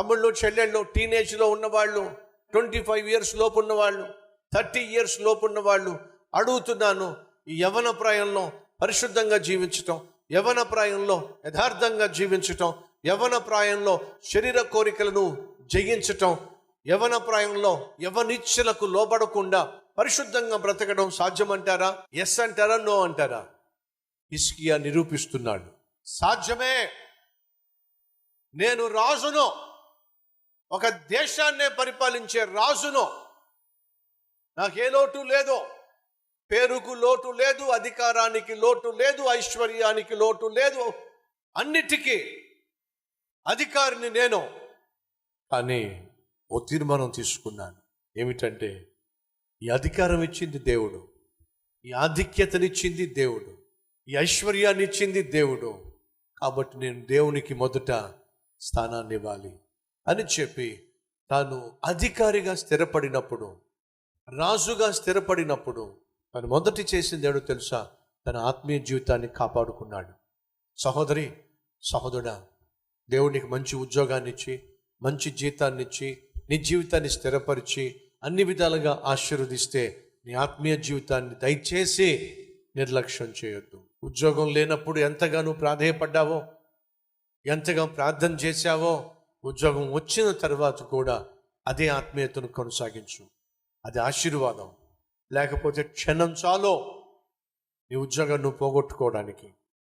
తమ్ముళ్ళు చెల్లెళ్ళు టీనేజ్లో ఉన్నవాళ్ళు ట్వంటీ ఫైవ్ ఇయర్స్ లోపు ఉన్నవాళ్ళు థర్టీ ఇయర్స్ లోపు ఉన్నవాళ్ళు అడుగుతున్నాను ఈ యవన ప్రాయంలో పరిశుద్ధంగా జీవించటం యవన ప్రాయంలో యథార్థంగా జీవించటం యవన ప్రాయంలో శరీర కోరికలను జయించటం యవన ప్రాయంలో యవనిచ్చలకు లోబడకుండా పరిశుద్ధంగా బ్రతకడం సాధ్యమంటారా? ఎస్ అంటారా? నో అంటారా? ఇస్కియా నిరూపిస్తున్నాడు సాధ్యమే. నేను రాజును ఒక దేశాన్నే పరిపాలించే రాజును. నాకే లోటు లేదో. పేరుకు లోటు లేదు. అధికారానికి లోటు లేదు. ఐశ్వర్యానికి లోటు లేదు. అన్నిటికీ అధికారిని నేను. కానీ ఓ తీర్మానం తీసుకున్నాను. ఏమిటంటే ఈ అధికారం ఇచ్చింది దేవుడు. ఈ ఆధిక్యతనిచ్చింది దేవుడు. ఈ ఐశ్వర్యాన్ని ఇచ్చింది దేవుడు. కాబట్టి నేను దేవునికి మొదట స్థానాన్ని ఇవ్వాలి అని చెప్పి తాను అధికారిగా స్థిరపడినప్పుడు రాజుగా స్థిరపడినప్పుడు తను మొదటి చేసింది ఏడో తెలుసా? తన ఆత్మీయ జీవితాన్ని కాపాడుకున్నాడు. సహోదరి సహోదరుడా దేవునికి మంచి ఉద్యోగాన్ని ఇచ్చి మంచి జీతాన్ని ఇచ్చి నీ జీవితాన్ని స్థిరపరిచి అన్ని విధాలుగా ఆశీర్వదిస్తే నీ ఆత్మీయ జీవితాన్ని దయచేసి నిర్లక్ష్యం చేయొద్దు. ఉద్యోగం లేనప్పుడు ఎంతగానో ప్రాధేయపడ్డావో ఎంతగా ప్రార్థన చేశావో ఉద్యోగం వచ్చిన తర్వాత కూడా అదే ఆత్మీయతను కొనసాగించు. అది ఆశీర్వాదం. లేకపోతే క్షణం చాలో నీ ఉద్యోగం నువ్వు పోగొట్టుకోవడానికి.